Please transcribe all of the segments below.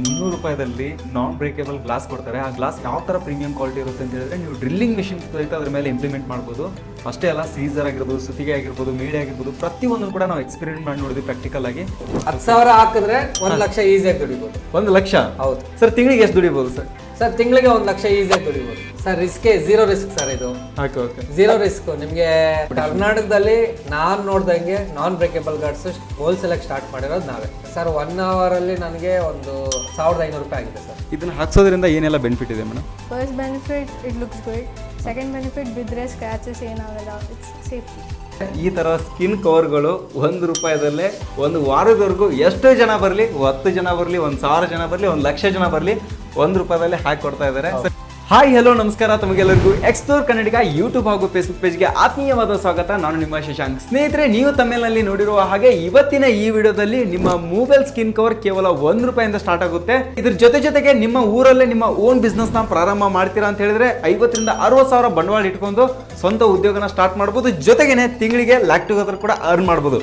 ಮುನ್ನೂರು ರೂಪಾಯಿದಲ್ಲಿ ನಾನ್ ಬ್ರೇಕೇಬಲ್ ಗ್ಲಾಸ್ ಕೊಡ್ತಾರೆ. ಆ ಗ್ಲಾಸ್ ಯಾವ ಥರ ಪ್ರೀಮಿಯಂ ಕ್ವಾಲಿಟಿ ಇರುತ್ತೆ ಅಂತ ಹೇಳಿದ್ರೆ ನೀವು ಡ್ರಿಲ್ಲಿಂಗ್ ಮಿಷಿನ್ ಸಹಿತ ಅದ್ರ ಮೇಲೆ ಇಂಪ್ಲಿಮೆಂಟ್ ಮಾಡ್ಬೋದು. ಅಷ್ಟೇ ಅಲ್ಲ ಸೀಸರ್ ಆಗಿರ್ಬೋದು ಸುತಿಗೆ ಆಗಿರ್ಬೋದು ಮೀಡಿಯಾ ಆಗಿರ್ಬೋದು ಪ್ರತಿಯೊಂದು ಕೂಡ ನಾವು ಎಕ್ಸ್ಪೆರಿಮೆಂಟ್ ಮಾಡಿ ನೋಡಿದ್ವಿ ಪ್ರಾಕ್ಟಿಕಲ್ ಆಗಿ. ಹತ್ತು ಸಾವಿರ ಹಾಕಿದ್ರೆ ಒಂದು ಲಕ್ಷ ಈಸಿಯಾಗಿ ದುಡಿಬೋದು. ಒಂದು ಲಕ್ಷ? ಹೌದು. ಸರ್ ತಿಂಗಳಿಗೆ ಎಷ್ಟು ದುಡಿಬೋದು ಸರ್ ಸರ್ ತಿಂಗಳಿಗೆ ಒಂದು ಲಕ್ಷ ಈಸಿಯಾಗಿ ದುಡಿಬೋದು. Sir risk zero risk sir ಇದು. ಓಕೆ ಓಕೆ ಝೀರೋ ರಿಸ್ಕ್ ನಿಮಗೆ ಕರ್ನಾಟಕದಲ್ಲಿ ನಾನ್ ನೋಡ್ದಂಗೆ ನಾನ್ ಬ್ರೇಕೇಬಲ್ ಗಾರ್ಡ್ಸ್ ಹೋಲ್ಸೇಲ್ ಆಗಿ ಸ್ಟಾರ್ಟ್ ಮಾಡಿರೋದು ನಾವೇ. ಸರ್ ಒನ್ ಅವರ್ ಅಲ್ಲಿ ನನಗೆ ಒಂದು ಸಾವಿರದ ಐನೂರು ರೂಪಾಯಿ ಆಗಿದೆ ಸರ್. ಇದನ್ನ ಹಾಕ್ಸೋದ್ರಿಂದ ಏನೆಲ್ಲ ಬೆನಿಫಿಟ್ ಇದೆ madam first benefit it looks good. Second benefit ಬಿದ್ದರೆ ಸ್ಕ್ರಾಚಸ್ ಏನಾಗಲ್ಲ. ಇಟ್ಸ್ ಸೇಫ್ಟಿ ಈ ತರ ಸ್ಕಿನ್ ಕವರ್ಗಳು ಒಂದು ರೂಪಾಯಿದಲ್ಲೇ ಒಂದು ವಾರದವರೆಗೂ ಎಷ್ಟು ಜನ ಬರಲಿ ಹತ್ತು ಜನ ಬರಲಿ ಒಂದು ಸಾವಿರ ಜನ ಬರಲಿ ಒಂದು ಲಕ್ಷ ಜನ ಬರಲಿ ಒಂದು ರೂಪಾಯಿದಲ್ಲೇ ಹಾಕಿ ಕೊಡ್ತಾ ಇದ್ದಾರೆ ಹಾಯ್ ಹಲೋ ನಮಸ್ಕಾರ ತಮಗೆಲ್ಲರಿಗೂ ಎಕ್ಸ್ಪ್ಲೋರ್ ಕನ್ನಡಿಗ ಯೂಟ್ಯೂಬ್ ಹಾಗೂ ಫೇಸ್ಬುಕ್ ಪೇಜ್ಗೆ ಆತ್ಮೀಯವಾದ ಸ್ವಾಗತ. ನಾನು ನಿಮ್ಮ ಶಶಾಂಕ್. ಸ್ನೇಹಿತರೆ, ನೀವು ತಮಿಳಿನಲ್ಲಿ ನೋಡಿರುವ ಹಾಗೆ ಇವತ್ತಿನ ಈ ವಿಡಿಯೋದಲ್ಲಿ ನಿಮ್ಮ ಮೊಬೈಲ್ ಸ್ಕಿನ್ ಕವರ್ ಕೇವಲ ಒಂದು ರೂಪಾಯಿಂದ ಸ್ಟಾರ್ಟ್ ಆಗುತ್ತೆ. ಇದ್ರ ಜೊತೆ ಜೊತೆಗೆ ನಿಮ್ಮ ಊರಲ್ಲೇ ನಿಮ್ಮ ಓನ್ ಬಿಸ್ನೆಸ್ನ ಪ್ರಾರಂಭ ಮಾಡ್ತೀರಾ ಅಂತ ಹೇಳಿದ್ರೆ ಐವತ್ತರಿಂದ ಅರವತ್ತು ಸಾವಿರ ಬಂಡವಾಳ ಇಟ್ಕೊಂಡು ಸ್ವಂತ ಉದ್ಯೋಗನ ಸ್ಟಾರ್ಟ್ ಮಾಡ್ಬೋದು. ಜೊತೆಗೇನೆ ತಿಂಗಳಿಗೆ ಲ್ಯಾಕ್ ಟುಗೆದರ್ ಕೂಡ ಅರ್ನ್ ಮಾಡ್ಬೋದು.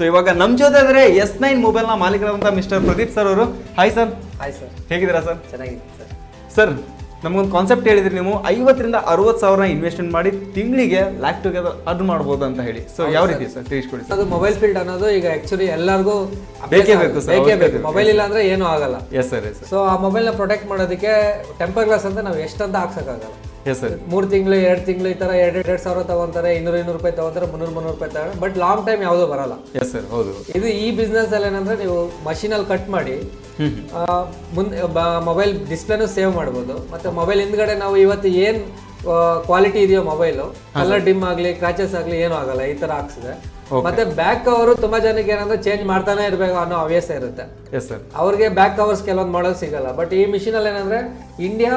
ಸೊ ಇವಾಗ ನಮ್ಮ ಜೊತೆ ಆದ್ರೆ ಎಸ್ ನೈನ್ ಮೊಬೈಲ್ನ ಮಾಲೀಕರಾದಂಥ ಮಿಸ್ಟರ್ ಪ್ರದೀಪ್ ಸರ್ ಅವರು. ಹಾಯ್ ಸರ್ ಹಾಯ್ ಸರ್ ಹೇಗಿದ್ದೀರಾ ಸರ್ ಚೆನ್ನಾಗಿದೆ ಸರ್ ಸರ್ ನಮಗೊಂದು ಕಾನ್ಸೆಪ್ಟ್ ಹೇಳಿದ್ರಿ ನೀವು. ಐವತ್ತರಿಂದ ಅರವತ್ತು ಸಾವಿರ ಇನ್ವೆಸ್ಟ್ಮೆಂಟ್ ಮಾಡಿ ತಿಂಗಳಿಗೆ ಲ್ಯಾಕ್ ಟುಗೆದರ್ ಅರ್ನ್ ಮಾಡ್ಬೋದು ಅಂತ ಹೇಳಿ. ಸೊ ಯಾವ ರೀತಿ ಸರ್ ತಿಳಿಸ್ಕೊಡಿ ಸರ್ ಅದು ಮೊಬೈಲ್ ಫೀಲ್ಡ್ ಅನ್ನೋದು ಈಗ ಆಕ್ಚುಲಿ ಎಲ್ಲರಿಗೂ ಬೇಕೇ ಬೇಕು ಸರ್ ಬೇಕೇ ಬೇಕು. ಮೊಬೈಲ್ ಇಲ್ಲ ಅಂದ್ರೆ ಏನೂ ಆಗಲ್ಲ. Yes sir yes sir so ಆ ಮೊಬೈಲ್ನ ಪ್ರೊಟೆಕ್ಟ್ ಮಾಡೋದಕ್ಕೆ ಟೆಂಪರ್ ಗ್ಲಾಸ್ ಅಂತ ನಾವು ಎಷ್ಟಂತ ಹಾಕ್ಸಕ್ಕಾಗಲ್ಲ. ಎಸ್ ಸರ್ ಮೂರು ತಿಂಗಳು ಎರಡು ತಿಂಗಳು ಈ ತರ ಎರಡು ಎರಡು ಸಾವಿರ ತಗೊಂತಾರೆ ಇನ್ನೂರು ಇನ್ನೂರು ರೂಪಾಯಿ ತಗೊಂತಾರೆ ಮುನ್ನೂರು ಮುನ್ನೂರು ರೂಪಾಯಿ ತಗೊಂಡು ಬಟ್ ಲಾಂಗ್ ಟೈಮ್ ಯಾವುದೂ ಬರಲ್ಲ. ಎಸ್ ಸರ್ ಹೌದು. ಇದು ಈ ಬಿಸ್ನೆಸ್ ಅಲ್ಲಿ ಏನಂದ್ರೆ ನೀವು ಮಷೀನಲ್ಲಿ ಕಟ್ ಮಾಡಿ ಮುಂದೆ ಮೊಬೈಲ್ ಡಿಸ್ಪ್ಲೇನು ಸೇವ್ ಮಾಡ್ಬೋದು. ಮತ್ತೆ ಮೊಬೈಲ್ ಹಿಂದ್ಗಡೆ ನಾವು ಇವತ್ತು ಏನ್ ಕ್ವಾಲಿಟಿ ಇದೆಯೋ ಮೊಬೈಲು ಕಲರ್ ಡಿಮ್ ಆಗಲಿ ಕ್ರಾಚಸ್ ಆಗಲಿ ಏನೂ ಆಗಲ್ಲ ಈ ತರ ಹಾಕ್ಸಿದೆ ಮತ್ತೆ ಬ್ಯಾಕ್ ಕವರು ತುಂಬಾ ಜನಕ್ಕೆ ಏನಂದ್ರೆ ಚೇಂಜ್ ಮಾಡ್ತಾನೆ ಇರಬೇಕು ಅನ್ನೋ ಹವ್ಯಾಸ ಇರುತ್ತೆ. ಎಸ್ ಸರ್ ಅವ್ರಿಗೆ ಬ್ಯಾಕ್ ಕವರ್ಸ್ ಕೆಲವೊಂದು ಮಾಡೆಲ್ ಸಿಗಲ್ಲ. ಬಟ್ ಈ ಮಿಷಿನಲ್ಲಿ ಏನಂದ್ರೆ ಇಂಡಿಯಾ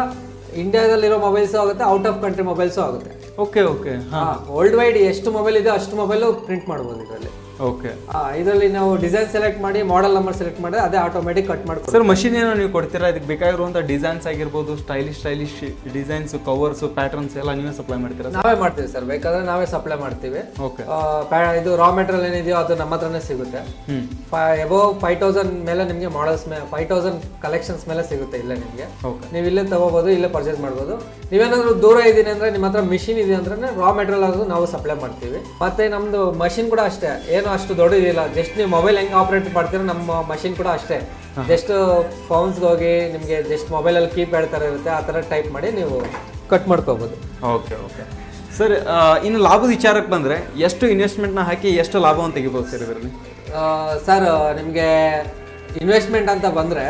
ಇಂಡಿಯಾದಲ್ಲಿರೋ ಮೊಬೈಲ್ಸು ಆಗುತ್ತೆ ಔಟ್ ಆಫ್ ಕಂಟ್ರಿ ಮೊಬೈಲ್ಸು ಆಗುತ್ತೆ. ಓಕೆ ಓಕೆ ಹಾಂ. ವರ್ಲ್ಡ್ ವೈಡ್ ಎಷ್ಟು ಮೊಬೈಲ್ ಇದೆ ಅಷ್ಟು ಮೊಬೈಲು ಪ್ರಿಂಟ್ ಮಾಡ್ಬೋದು ಇದರಲ್ಲಿ. ಓಕೆ ಇದರಲ್ಲಿ ನಾವು ಡಿಸೈನ್ ಸೆಲೆಕ್ಟ್ ಮಾಡಿ ಮಾಡೆಲ್ ನಂಬರ್ ಸೆಲೆಕ್ಟ್ ಮಾಡಿದ್ರೆ ಅದೇ ಆಟೋಮೆಟಿಕ್ ಕಟ್ ಮಾಡ್ಕೊಡ್ತೀವಿ. ಸರ್ ಮಷಿನ್ ಏನೋ ನೀವು ಕೊಡ್ತೀರಾ? ಇದಕ್ಕೆ ಬೇಕಾಗಿರುವಂಥ ಡಿಸೈನ್ಸ್ ಆಗಿರ್ಬೋದು stylish stylish designs covers patterns ಎಲ್ಲ ನೀವೇ ಸಪ್ಲೈ ಮಾಡ್ತೀರಾ ನಾವೇ ಮಾಡ್ತೀವಿ ಸರ್ ಬೇಕಾದ್ರೆ ನಾವೇ ಸಪ್ಲೈ ಮಾಡ್ತೀವಿ. ಓಕೆ ಇದು ರಾ ಮೆಟೀರಿಯಲ್ ಏನಿದೆಯೋ ಅದು ನಮ್ಮ ಹತ್ರನೇ ಸಿಗುತ್ತೆ. ಎಬೋ ಫೈವ್ ತೌಸಂಡ್ ಮೇಲೆ ನಿಮಗೆ ಮಾಡಲ್ಸ್ ಮೇಲೆ ಫೈವ್ ತೌಸಂಡ್ ಕಲೆಕ್ಷನ್ಸ್ ಮೇಲೆ ಸಿಗುತ್ತೆ ಇಲ್ಲೇ ನಿಮಗೆ. ಓಕೆ ನೀವು ಇಲ್ಲೇ ತಗೋಬಹುದು ಇಲ್ಲೇ ಪರ್ಚೇಸ್ ಮಾಡ್ಬೋದು. ನೀವೇನಾದ್ರೂ ದೂರ ಇದ್ದೀನಿ ಅಂದ್ರೆ ನಿಮ್ಮ ಹತ್ರ ಮಿಷಿನ್ ಇದೆ ಅಂದ್ರೆ ರಾ ಮೆಟೀರಿಯಲ್ ಆದ್ರೂ ನಾವು ಸಪ್ಲೈ ಮಾಡ್ತೀವಿ. ಮತ್ತೆ ನಮ್ದು ಮಷಿನ್ ಕೂಡ ಅಷ್ಟೇ. ಏನು ಅಷ್ಟು ದೊಡ್ಡದಿಲ್ಲ ಜಸ್ಟ್ ನೀವು ಮೊಬೈಲ್ ಹೆಂಗೆ ಆಪರೇಟ್ ಮಾಡ್ತೀರೋ ನಮ್ಮ ಮಷಿನ್ ಕೂಡ ಅಷ್ಟೇ. ಜಸ್ಟ್ ಫೋನ್ಸ್ಗೆ ಹೋಗಿ ನಿಮಗೆ ಜಸ್ಟ್ ಮೊಬೈಲಲ್ಲಿ ಕೀಪ್ ಥರ ಇರುತ್ತೆ ಆ ಥರ ಟೈಪ್ ಮಾಡಿ ನೀವು ಕಟ್ ಮಾಡ್ಕೋಬೋದು. ಓಕೆ ಓಕೆ ಸರ್ ಇನ್ನು ಲಾಭದ ವಿಚಾರಕ್ಕೆ ಬಂದರೆ ಎಷ್ಟು ಇನ್ವೆಸ್ಟ್ಮೆಂಟ್ನ ಹಾಕಿ ಎಷ್ಟು ಲಾಭವನ್ನು ತೆಗಿಬೋದು ಸರ್ ಇದರಲ್ಲಿ? ಸರ್ ನಿಮಗೆ ಇನ್ವೆಸ್ಟ್ಮೆಂಟ್ ಅಂತ ಬಂದರೆ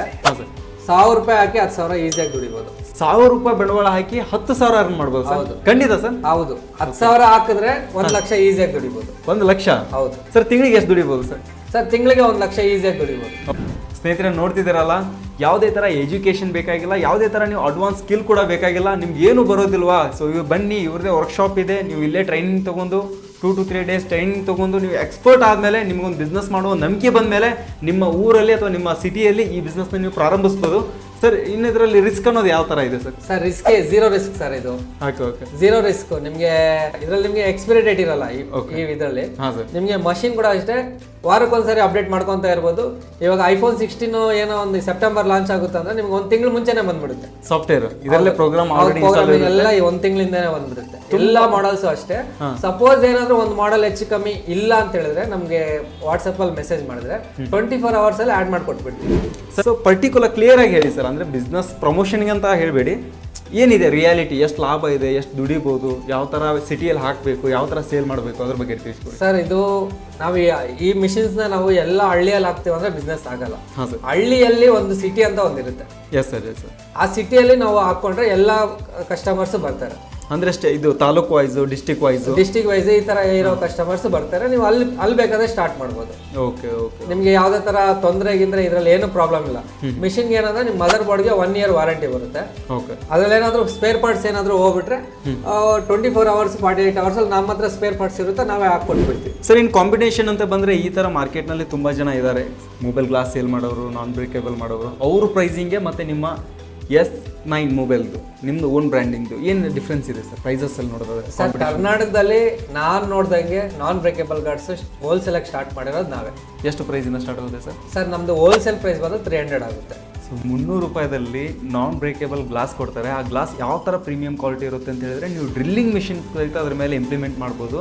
ಸಾವಿರ ರೂಪಾಯಿ ಹಾಕಿ ಹತ್ತು ಸಾವಿರ ಈಸಿಯಾಗಿ ದುಡಿಬೋದು. ಸಾವಿರ ರೂಪಾಯಿ ಬಂಡವಾಳ ಹಾಕಿ ಹತ್ತು ಸಾವಿರ ಅರ್ನ್ ಮಾಡ್ಬೋದು ಸರ್? ಹೌದು. ಖಂಡಿತ ಸರ್? ಹೌದು. ಹತ್ತು ಸಾವಿರ ಹಾಕಿದ್ರೆ ಒಂದು ಲಕ್ಷ ಈಸಿಯಾಗಿ ದುಡಿಬೋದು. ಒಂದು ಲಕ್ಷ? ಹೌದು. ಸರ್ ತಿಂಗಳಿಗೆ ಎಷ್ಟು ದುಡಿಬೋದು ಸರ್? ಸರ್ ತಿಂಗಳಿಗೆ ಒಂದು ಲಕ್ಷ ಈಸಿಯಾಗಿ ದುಡಿಬೋದು. ಸ್ನೇಹಿತರೆ ನೋಡ್ತಿದ್ದೀರಲ್ಲ ಯಾವುದೇ ಥರ ಎಜುಕೇಷನ್ ಬೇಕಾಗಿಲ್ಲ ಯಾವುದೇ ಥರ ನೀವು ಅಡ್ವಾನ್ಸ್ ಸ್ಕಿಲ್ ಕೂಡ ಬೇಕಾಗಿಲ್ಲ ನಿಮ್ಗೆ ಏನು ಬರೋದಿಲ್ವಾ? ಸೊ ಇವ್ ಬನ್ನಿ ಇವ್ರದೇ ವರ್ಕ್ಶಾಪ್ ಇದೆ ನೀವು ಇಲ್ಲೇ ಟ್ರೈನಿಂಗ್ ತೊಗೊಂಡು two to three days training ತೊಗೊಂಡು ನೀವು ಎಕ್ಸ್ಪರ್ಟ್ ಆದಮೇಲೆ ನಿಮಗೊಂದು ಬಿಸ್ನೆಸ್ ಮಾಡುವ ನಂಬಿಕೆ ಬಂದ ಮೇಲೆ ನಿಮ್ಮ ಊರಲ್ಲಿ ಅಥವಾ ನಿಮ್ಮ ಸಿಟಿಯಲ್ಲಿ ಈ ಬಿಸ್ನೆಸ್ನ ನೀವು ಪ್ರಾರಂಭಿಸ್ಬೋದು. ಸರ್ ಇನ್ನು ಇದರಲ್ಲಿ ರಿಸ್ಕ್ ಅನ್ನೋದು ಯಾವ ತರ ಇದೆ sir sir risk zero risk sir ಇದು. ಓಕೆ ಓಕೆ ಝೀರೋ ರಿಸ್ಕ್ ನಿಮಗೆ ಇದ್ರಲ್ಲಿ ನಿಮಗೆ ಎಕ್ಸ್ಪೈರಿ ಡೇಟ್ ಇರಲ್ಲ ಈ ಇದರಲ್ಲಿ. ನಿಮಗೆ ಮಷಿನ್ ಕೂಡ ಅಷ್ಟೇ ವಾರಕ್ಕೊಂದ್ಸರಿ ಅಪ್ಡೇಟ್ ಮಾಡ್ಕೊಂತ ಇರ್ಬೋದು. ಇವಾಗ ಐಫೋನ್ ಸಿಕ್ಸ್ಟೀನ್ ಏನೋ ಒಂದು ಸೆಪ್ಟೆಂಬರ್ ಲಾಂಚ್ ಆಗುತ್ತೆ ಅಂದ್ರೆ ನಿಮ್ಗೆ ಒಂದು ತಿಂಗಳು ಮುಂಚೆನೆ ಬಂದ್ಬಿಡುತ್ತೆ. ಸಾಫ್ಟ್ವೇರ್ ಇದರಲ್ಲೇ ಪ್ರೋಗ್ರಾಮ್ ಎಲ್ಲ ಒಂದು ತಿಂಗಳಿಂದಾನೆ ಬಂದ್ಬಿಡುತ್ತೆ. ಎಲ್ಲಾ ಮಾಡಲ್ಸ್ ಅಷ್ಟೇ. ಸಪೋಸ್ ಏನಾದ್ರೂ ಒಂದು ಮಾಡೆಲ್ ಹೆಚ್ಚು ಕಮ್ಮಿ ಇಲ್ಲ ಅಂತ ಹೇಳಿದ್ರೆ ನಮಗೆ ವಾಟ್ಸಪ್ ಅಲ್ಲಿ ಮೆಸೇಜ್ ಮಾಡಿದ್ರೆ ಟ್ವೆಂಟಿ ಫೋರ್ ಅವರ್ಸ್ ಅಲ್ಲಿ ಆಡ್ ಮಾಡ್ಕೊಟ್ಬಿಡ್ತೀವಿ. ಸೊ ಪರ್ಟಿಕ್ಯುಲರ್ ಕ್ಲಿಯರ್ ಆಗಿ ಹೇಳಿ ಸರ್ ಅಂದ್ರೆ ಬಿಸ್ನೆಸ್ ಪ್ರಮೋಷನ್ಗೆ ಅಂತ ಹೇಳಬೇಡಿ. ಏನಿದೆ ರಿಯಾಲಿಟಿ ಎಷ್ಟು ಲಾಭ ಇದೆ? ಎಷ್ಟು ದುಡಿಬೋದು? ಯಾವ ಥರ ಸಿಟಿಯಲ್ಲಿ ಹಾಕಬೇಕು? ಯಾವ ಥರ ಸೇಲ್ ಮಾಡಬೇಕು? ಅದ್ರ ಬಗ್ಗೆ ತಿಳಿಸ್ಕೊಡಿ ಸರ್ ಇದು ನಾವು ಈ- ಈ ಮಿಷಿನ್ಸ್ ನಾವು ಎಲ್ಲ ಹಳ್ಳಿಯಲ್ಲಿ ಹಾಕ್ತೀವಿ ಅಂದ್ರೆ ಬಿಸ್ನೆಸ್ ಆಗಲ್ಲ. ಹಾಂ ಸರ್. ಹಳ್ಳಿಯಲ್ಲಿ ಒಂದು ಸಿಟಿ ಅಂತ ಒಂದಿರುತ್ತೆ. ಎಸ್ ಸರ್ ಎಸ್ ಸರ್ ಆ ಸಿಟಿಯಲ್ಲಿ ನಾವು ಹಾಕೊಂಡ್ರೆ ಎಲ್ಲ ಕಸ್ಟಮರ್ಸ್ ಬರ್ತಾರೆ. ಅಂದ್ರೆ ಅಷ್ಟೇ ಇದು taluk wise district wise district wise ಈ ತರ ಇರೋ ಕಸ್ಟಮರ್ಸ್ ಬರ್ತಾರೆ ನೀವು ಅಲ್ಲಿ ಅಲ್ಲಿ ಬೇಕಾದ್ರೆ ಸ್ಟಾರ್ಟ್ ಮಾಡ್ಬೋದು. ಓಕೆ ಓಕೆ ನಿಮ್ಗೆ ಯಾವ್ದೇ ತರ ತೊಂದರೆ ಗಿಂದ್ರೆ ಇದ್ರಲ್ಲಿ ಏನು ಪ್ರಾಬ್ಲಮ್ ಇಲ್ಲ. ಮಿಷಿನ್ ಏನಂದ್ರೆ ನಿಮ್ಮ ಮದರ್ ಬೋರ್ಡ್ಗೆ ಒನ್ ಇಯರ್ ವಾರಂಟಿ ಬರುತ್ತೆ. ಓಕೆ ಅದ್ರಲ್ಲಿ ಏನಾದ್ರು ಸ್ಪೇರ್ ಪಾರ್ಟ್ಸ್ ಏನಾದ್ರು ಹೋಗ್ಬಿಟ್ರೆ twenty four hours forty eight hours ಅಲ್ಲಿ ನಮ್ಮ ಹತ್ರ ಸ್ಪೇರ್ ಪಾರ್ಟ್ಸ್ ಇರುತ್ತೆ ನಾವೇ ಹಾಕೊಟ್ಬಿಡ್ತೀವಿ ಸರ್ ಇನ್ ಕಾಂಬಿನೇಷನ್ ಅಂತ ಬಂದ್ರೆ ಈ ತರ ಮಾರ್ಕೆಟ್ನಲ್ಲಿ ತುಂಬಾ ಜನ ಇದ್ದಾರೆ ಮೊಬೈಲ್ ಗ್ಲಾಸ್ ಸೇಲ್ ಮಾಡೋರು ನಾನ್ ಬ್ರೇಕೇಬಲ್ ಮಾಡೋರು. ಅವ್ರ ಪ್ರೈಸಿಂಗ್ಗೆ ಮತ್ತೆ ನಿಮ್ಮ ಎಸ್ ನೈನ್ ಮೊಬೈಲ್ದು ನಿಮ್ದು ಓನ್ ಬ್ರ್ಯಾಂಡಿಂಗ್ದು ಏನು ಡಿಫ್ರೆನ್ಸ್ ಇದೆ ಸರ್ ಪ್ರೈಸಸ್ ಅಲ್ಲಿ ನೋಡೋದಾದ್ರೆ ಸರ್ ಕರ್ನಾಟಕದಲ್ಲಿ ನಾನು ನೋಡ್ದಂಗೆ ನಾನ್ ಬ್ರೇಕೇಬಲ್ ಗಾರ್ಡ್ಸ್ ಹೋಲ್ಸೇಲಾಗಿ ಸ್ಟಾರ್ಟ್ ಮಾಡಿರೋದು ನಾವೇ. ಎಷ್ಟು ಪ್ರೈಸಿಂದ ಸ್ಟಾರ್ಟ್ ಆಗುತ್ತೆ ಸರ್ ಸರ್ ನಮ್ದು ಹೋಲ್ಸೇಲ್ ಪ್ರೈಸ್ ಬಂದು ತ್ರೀ ಹಂಡ್ರೆಡ್ ಆಗುತ್ತೆ. ಮುನ್ನೂರು ರೂಪಾಯಿದಲ್ಲಿ ನಾನ್ ಬ್ರೇಕೇಬಲ್ ಗ್ಲಾಸ್ ಕೊಡ್ತಾರೆ. ಆ ಗ್ಲಾಸ್ ಯಾವ ಥರ ಪ್ರೀಮಿಯಂ ಕ್ವಾಲಿಟಿ ಇರುತ್ತೆ ಅಂತ ಹೇಳಿದ್ರೆ ನೀವು ಡ್ರಿಲ್ಲಿಂಗ್ ಮಿಷಿನ್ ಸಹಿತ ಅದ್ರ ಮೇಲೆ ಇಂಪ್ಲಿಮೆಂಟ್ ಮಾಡ್ಬೋದು.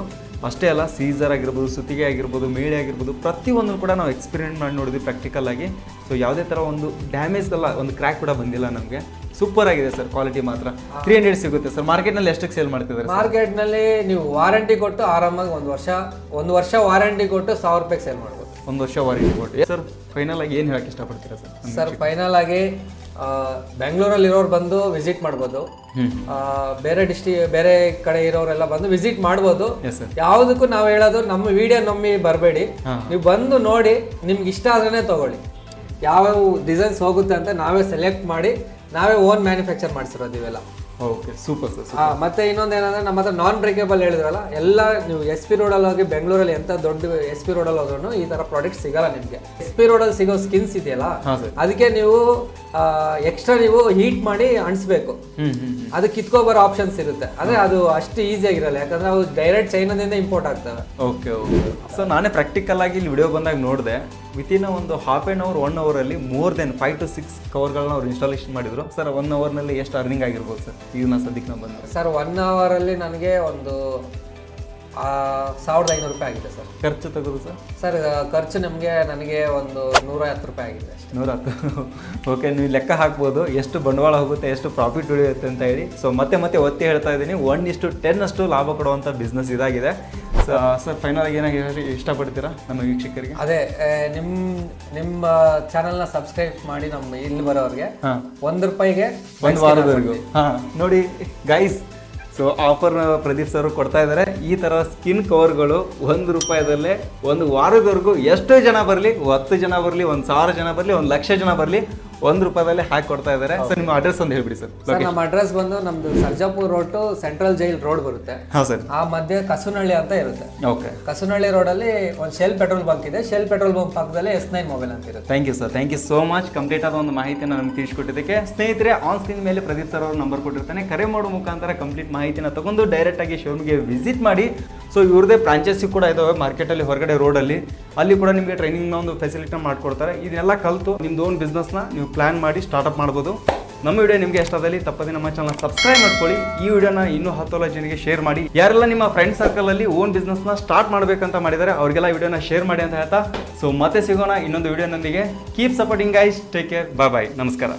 ಅಷ್ಟೇ ಅಲ್ಲ ಸೀಸರ್ ಆಗಿರ್ಬೋದು ಸುತ್ತಿಗೆ ಆಗಿರ್ಬೋದು ಮೇಳೆ ಆಗಿರ್ಬೋದು ಪ್ರತಿಯೊಂದನ್ನು ಕೂಡ ನಾವು ಎಕ್ಸ್ಪೀರಿಯೆಂಟ್ ಮಾಡಿ ನೋಡಿದ್ವಿ ಪ್ರಾಕ್ಟಿಕಲ್ ಆಗಿ. ಸೊ ಯಾವುದೇ ಥರ ಒಂದು ಡ್ಯಾಮೇಜ್ ಅಲ್ಲ ಒಂದು ಕ್ರ್ಯಾಕ್ ಕೂಡ ಬಂದಿಲ್ಲ ನಮಗೆ. ಸೂಪರ್ ಆಗಿದೆ ಸರ್ ಕ್ವಾಲಿಟಿ ಮಾತ್ರ. ತ್ರೀ ಹಂಡ್ರೆಡ್ ಸಿಗುತ್ತೆ ಸರ್ ಮಾರ್ಕೆಟ್ನಲ್ಲಿ ಎಷ್ಟಕ್ಕೆ ಸೇಲ್ ಮಾಡ್ತಿದ್ದಾರೆ ಮಾರ್ಕೆಟ್ನಲ್ಲಿ ನೀವು ವಾರಂಟಿ ಕೊಟ್ಟು ಆರಾಮಾಗಿ ಒಂದು ವರ್ಷ ಒಂದು ವರ್ಷ ವಾರಂಟಿ ಕೊಟ್ಟು ಸಾವಿರ ರೂಪಾಯಿಗೆ ಸೇಲ್ ಮಾಡ್ಬೋದು. ಒಂದು ವರ್ಷ ವಾರಂಟಿ ಕೊಟ್ಟು. ಸರ್ ಫೈನಲ್ ಆಗಿ ಏನು ಹೇಳಕ್ಕೆ ಇಷ್ಟಪಡ್ತೀರಾ ಸರ್ ಸರ್ ಫೈನಲ್ ಆಗಿ ಬೆಂಗಳೂರಲ್ಲಿ ಇರೋರು ಬಂದು ವಿಸಿಟ್ ಮಾಡ್ಬೋದು. ಆ, ಬೇರೆ ಡಿಸ್ಟಿ ಬೇರೆ ಕಡೆ ಇರೋರೆಲ್ಲ ಬಂದು ವಿಸಿಟ್ ಮಾಡ್ಬೋದು. ಎಸ್ ಸರ್ ಯಾವುದಕ್ಕೂ ನಾವು ಹೇಳೋದು ನಮ್ಮ ವಿಡಿಯೋ ನಮ್ಮಿ ಬರಬೇಡಿ. ಹಾ. ನೀವು ಬಂದು ನೋಡಿ ನಿಮ್ಗೆ ಇಷ್ಟ ಆದ್ರೇ ತಗೊಳ್ಳಿ. ಯಾವ ಡಿಸೈನ್ಸ್ ಹೋಗುತ್ತೆ ಅಂತ ನಾವೇ ಸೆಲೆಕ್ಟ್ ಮಾಡಿ ನಾವೇ ಓನ್ ಮ್ಯಾನುಫ್ಯಾಕ್ಚರ್ ಮಾಡಿಸಿರೋದು ಇವೆಲ್ಲ. ಓಕೆ ಸೂಪರ್ ಸರ್ ಹಾಂ ಮತ್ತೆ ಇನ್ನೊಂದು ಏನಂದ್ರೆ ನಮ್ಮ ಹತ್ರ ನಾನ್ ಬ್ರೇಕೇಬಲ್ ಹೇಳಿದ್ರಲ್ಲ ಎಲ್ಲ ನೀವು ಎಸ್ ಪಿ ರೋಡಲ್ಲಿ ಹೋಗಿ ಬೆಂಗಳೂರಲ್ಲಿ ಎಂತ ದೊಡ್ಡ ಎಸ್ ಪಿ ರೋಡಲ್ಲಿ ಹೋದ್ರೂ ಈ ತರ ಪ್ರಾಡಕ್ಟ್ ಸಿಗಲ್ಲ ನಿಮಗೆ. ಎಸ್ ಪಿ ರೋಡಲ್ಲಿ ಸಿಗೋ ಸ್ಕಿನ್ಸ್ ಇದೆಯಲ್ಲ ಅದಕ್ಕೆ ನೀವು ಎಕ್ಸ್ಟ್ರಾ ನೀವು ಹೀಟ್ ಮಾಡಿ ಅಣಿಸ್ಬೇಕು ಅದು ಕಿತ್ಕೋ ಬರೋ ಆಪ್ಷನ್ಸ್ ಇರುತ್ತೆ. ಅಂದ್ರೆ ಅದು ಅಷ್ಟು ಈಸಿ ಆಗಿರಲ್ಲ ಯಾಕಂದ್ರೆ ಅವು ಡೈರೆಕ್ಟ್ ಚೈನಾದಿಂದ ಇಂಪೋರ್ಟ್ ಆಗ್ತವೆ. ಓಕೆ ಓಕೆ ಸೊ ನಾನೇ ಪ್ರಾಕ್ಟಿಕಲ್ ಆಗಿ ಇಲ್ಲಿ ವಿಡಿಯೋ ಬಂದಾಗ ನೋಡಿದೆ. ವಿತಿನ್ ಒಂದು ಹಾಫ್ ಆ್ಯಂಡ್ ಅವರ್ ಒನ್ ಅವರಲ್ಲಿ more then five to six ಕವರ್ಗಳನ್ನ ಅವ್ರು ಇನ್ಸ್ಟಾಲೇಷನ್ ಮಾಡಿದ್ರು. ಸರ್ ಒನ್ ಅವರ್ನಲ್ಲಿ ಎಷ್ಟು ಅರ್ನಿಂಗ್ ಆಗಿರ್ಬೋದು ಸರ್ ಈಗ ನಾನು ಸದ್ಯಕ್ಕೆ ನಾವು ಬಂದೆ ಸರ್ ಒನ್ ಅವರಲ್ಲಿ ನನಗೆ ಒಂದು ಸಾವಿರದ ಐನೂರು ರೂಪಾಯಿ ಆಗಿದೆ ಸರ್. ಖರ್ಚು ತೆಗೆದು ಸರ್? ಸರ್ ಖರ್ಚು ನಿಮಗೆ ನನಗೆ ಒಂದು ನೂರ ಹತ್ತು ರೂಪಾಯಿ ಆಗಿದೆ ಅಷ್ಟೇ. ನೂರ ಹತ್ತು ಓಕೆ ನೀವು ಲೆಕ್ಕ ಹಾಕ್ಬೋದು. ಎಷ್ಟು ಬಂಡವಾಳ ಹೋಗುತ್ತೆ ಎಷ್ಟು ಪ್ರಾಫಿಟ್ ಉಳಿಯುತ್ತೆ ಅಂತ ಹೇಳಿ. ಸೊ ಮತ್ತೆ ಮತ್ತೆ ಒತ್ತಿ ಹೇಳ್ತಾ ಇದ್ದೀನಿ. ಒನ್ ಇಷ್ಟು ಟೆನ್ ಅಷ್ಟು ಲಾಭ ಕೊಡುವಂಥ ಬಿಸ್ನೆಸ್ ಇದಾಗಿದೆ. ಸೊ ಸರ್ ಫೈನಲ್ ಆಗಿ ಏನಾಗಿ ಹೇಳಿ ಇಷ್ಟಪಡ್ತೀರಾ ನಮ್ಮ ವೀಕ್ಷಕರಿಗೆ? ಅದೇ ನಿಮ್ಮ ನಿಮ್ಮ ಚಾನಲ್ನ ಸಬ್ಸ್ಕ್ರೈಬ್ ಮಾಡಿ ನಮ್ಮ ಇಲ್ಲಿ ಬರೋರಿಗೆ ಒಂದು ರೂಪಾಯಿಗೆ ಒಂದು ವಾರದವರೆಗೂ. ಹಾಂ. ನೋಡಿ guys so offer Pradeep sir ಕೊಡ್ತಾ ಇದ್ದಾರೆ ಈ ಥರ ಸ್ಕಿನ್ ಕವರ್ಗಳು ಒಂದು ರೂಪಾಯಿದಲ್ಲೇ ಒಂದು ವಾರದವರೆಗೂ ಎಷ್ಟು ಜನ ಬರಲಿ, ಹತ್ತು ಜನ ಬರಲಿ, ಒಂದು ಸಾವಿರ ಜನ ಬರಲಿ, ಒಂದು ಲಕ್ಷ ಜನ ಬರಲಿ. ಒಂದು ರೂಪಾಯಿದಲ್ಲೇ ಹಾಕಿ ಕೊಡ್ತಾ ಇದ್ದಾರೆ ಸರ್ ನಿಮ್ಮ ಅಡ್ರೆಸ್ ಒಂದು ಹೇಳ್ಬಿಡಿ ಸರ್. ಸರ್ ನಮ್ಮ ಅಡ್ರೆಸ್ ಬಂದು ನಮ್ದು Sarjapur road to central jail road ಬರುತ್ತೆ. ಹಾಂ ಸರ್ ಆ ಮಧ್ಯೆ ಕಸುನಹಳ್ಳಿ ಅಂತ ಇರುತ್ತೆ. ಓಕೆ ಕಸುನಹಳ್ಳಿ ರೋಡಲ್ಲಿ ಒಂದು ಶೆಲ್ ಪೆಟ್ರೋಲ್ ಬಂಕ್ ಇದೆ. ಶೆಲ್ ಪೆಟ್ರೋಲ್ ಬಂಕ್ ಪಕ್ಕದಲ್ಲಿ ಎಸ್ ನೈನ್ ಮೊಬೈಲ್ ಅಂತ ಇರುತ್ತೆ. Thank you sir thank you so much complete ಆದ ಒಂದು ಮಾಹಿತಿಯನ್ನು ನಮ್ಗೆ ತಿಳಿಸ್ಕೊಟ್ಟಿದ್ದಕ್ಕೆ. ಸ್ನೇಹಿತರೆ ಆನ್ ಸ್ಕ್ರೀನ್ ಮೇಲೆ ಪ್ರದೀಪ್ ಸರ್ ಅವ್ರ ನಂಬರ್ ಕೊಟ್ಟಿರ್ತಾನೆ. ಕರೆ ಮಾಡೋ ಮುಖಾಂತರ ಕಂಪ್ಲೀಟ್ ಮಾಹಿತಿನ ತಗೊಂಡು ಡೈರೆಕ್ಟ್ ಆಗಿ ಶೋರೂಮ್ಗೆ ವಿಸಿಟ್ ಮಾಡಿ. ಸೊ ಇವ್ರದೇ ಫ್ರಾಂಚೈಸಿ ಕೂಡ ಇದಾವೆ ಮಾರ್ಕೆಟಲ್ಲಿ ಹೊರಗಡೆ ರೋಡಲ್ಲಿ ಅಲ್ಲಿ. ಕೂಡ ನಿಮಗೆ ಟ್ರೈನಿಂಗ್ನ ಒಂದು ಫೆಸಿಲಿಟಿ ಮಾಡ್ಕೊಡ್ತಾರೆ. ಇದನ್ನೆಲ್ಲ ಕಲಿತು ನಿಮ್ದು ಓನ್ ಬಿಸ್ನೆಸ್ನ ನೀವು ಪ್ಲಾನ್ ಮಾಡಿ ಸ್ಟಾರ್ಟಪ್ ಮಾಡ್ಬೋದು. ನಮ್ಮ ವಿಡಿಯೋ ನಿಮಗೆ ಇಷ್ಟದಲ್ಲಿ ತಪ್ಪದೆ ನಮ್ಮ ಚಾನಲ್ ಸಬ್ಸ್ಕ್ರೈಬ್ ಮಾಡ್ಕೊಳ್ಳಿ. ಈ ವಿಡಿಯೋನ ಇನ್ನೂ ಹತ್ತೋಲ ಜನರಿಗೆ ಶೇರ್ ಮಾಡಿ. ಯಾರೆಲ್ಲ ನಿಮ್ಮ ಫ್ರೆಂಡ್ ಸರ್ಕಲಲ್ಲಿ ಓನ್ ಬಿಸ್ನೆಸ್ನ ಸ್ಟಾರ್ಟ್ ಮಾಡಬೇಕಂತ ಮಾಡಿದ್ದಾರೆ ಅವರಿಗೆಲ್ಲ ವಿಡಿಯೋನ ಶೇರ್ ಮಾಡಿ ಅಂತ ಹೇಳ್ತಾ. ಸೊ ಮತ್ತೆ ಸಿಗೋಣ ಇನ್ನೊಂದು ವಿಡಿಯೋನೊಂದಿಗೆ keep supporting guys take care bye bye ನಮಸ್ಕಾರ.